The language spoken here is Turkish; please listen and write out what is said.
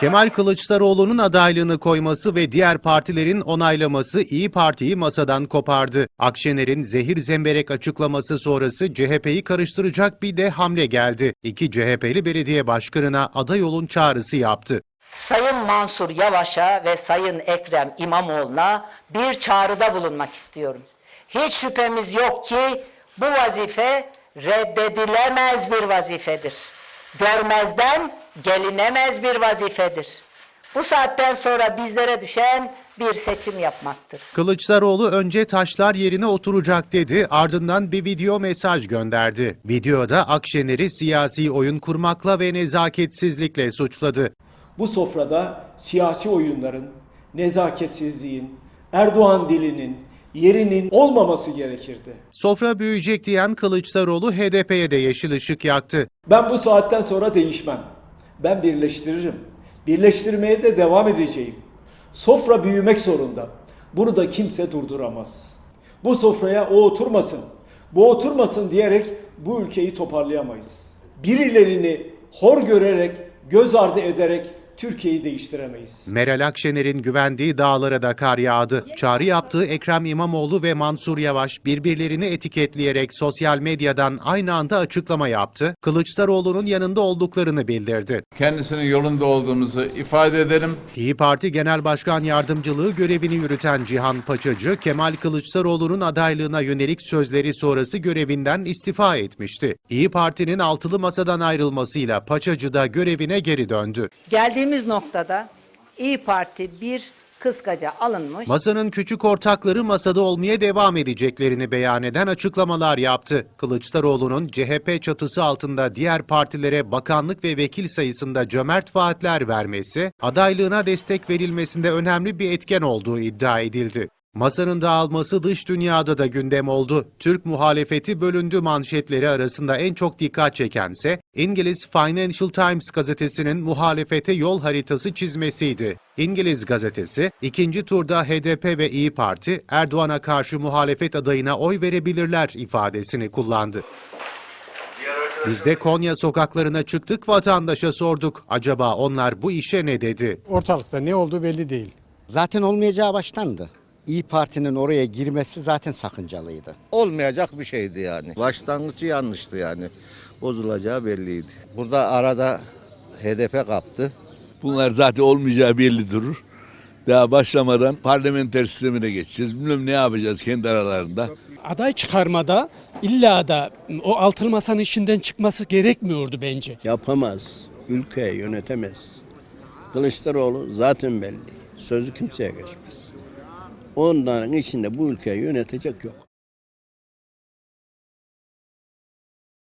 Kemal Kılıçdaroğlu'nun adaylığını koyması ve diğer partilerin onaylaması İyi Parti'yi masadan kopardı. Akşener'in zehir zemberek açıklaması sonrası CHP'yi karıştıracak bir de hamle geldi. İki CHP'li belediye başkanına aday olun çağrısı yaptı. Sayın Mansur Yavaş'a ve Sayın Ekrem İmamoğlu'na bir çağrıda bulunmak istiyorum. Hiç şüphemiz yok ki bu vazife reddedilemez bir vazifedir. Görmezden gelinemez bir vazifedir. Bu saatten sonra bizlere düşen bir seçim yapmaktır. Kılıçdaroğlu önce taşlar yerine oturacak dedi, ardından bir video mesaj gönderdi. Videoda Akşener'i siyasi oyun kurmakla ve nezaketsizlikle suçladı. Bu sofrada siyasi oyunların, nezaketsizliğin, Erdoğan dilinin, yerinin olmaması gerekirdi. Sofra büyüyecek diyen Kılıçdaroğlu HDP'ye de yeşil ışık yaktı. Ben bu saatten sonra değişmem. Ben birleştiririm. Birleştirmeye de devam edeceğim. Sofra büyümek zorunda. Bunu da kimse durduramaz. Bu sofraya o oturmasın, bu oturmasın diyerek bu ülkeyi toparlayamayız. Birilerini hor görerek, göz ardı ederek Türkiye'yi değiştiremeyiz. Meral Akşener'in güvendiği dağlara da kar yağdı. Çağrı yaptığı Ekrem İmamoğlu ve Mansur Yavaş birbirlerini etiketleyerek sosyal medyadan aynı anda açıklama yaptı. Kılıçdaroğlu'nun yanında olduklarını bildirdi. kendisinin yolunda olduğumuzu ifade ederim. İyi Parti Genel Başkan Yardımcılığı görevini yürüten Cihan Paçacı, Kemal Kılıçdaroğlu'nun adaylığına yönelik sözleri sonrası görevinden istifa etmişti. İyi Parti'nin altılı masadan ayrılmasıyla Paçacı da görevine geri döndü. Geldiğimiz noktada İyi Parti bir kıskaca alınmış. Masanın küçük ortakları masada olmaya devam edeceklerini beyan eden açıklamalar yaptı. Kılıçdaroğlu'nun CHP çatısı altında diğer partilere bakanlık ve vekil sayısında cömert vaatler vermesi, adaylığına destek verilmesinde önemli bir etken olduğu iddia edildi. Masanın dağılması dış dünyada da gündem oldu. Türk muhalefeti bölündü manşetleri arasında en çok dikkat çekense İngiliz Financial Times gazetesinin muhalefete yol haritası çizmesiydi. İngiliz gazetesi ikinci turda HDP ve İyi Parti Erdoğan'a karşı muhalefet adayına oy verebilirler ifadesini kullandı. Biz de Konya sokaklarına çıktık vatandaşa sorduk. Acaba onlar bu işe ne dedi? Ortalıkta ne olduğu belli değil. Zaten olmayacağı baştandı. İyi Parti'nin oraya girmesi zaten sakıncalıydı. olmayacak bir şeydi yani. Başlangıcı yanlıştı yani. Bozulacağı belliydi. Burada arada HDP kaptı. Bunlar zaten olmayacağı belli durur. Daha başlamadan parlamenter sistemine geçeceğiz. Bilmem ne yapacağız kendi aralarında. aday çıkarmada illa da o altılı masanın içinden çıkması gerekmiyordu bence. yapamaz. Ülkeyi yönetemez. Kılıçdaroğlu zaten belli. Sözü kimseye geçmez. Onların içinde bu ülkeyi yönetecek yok.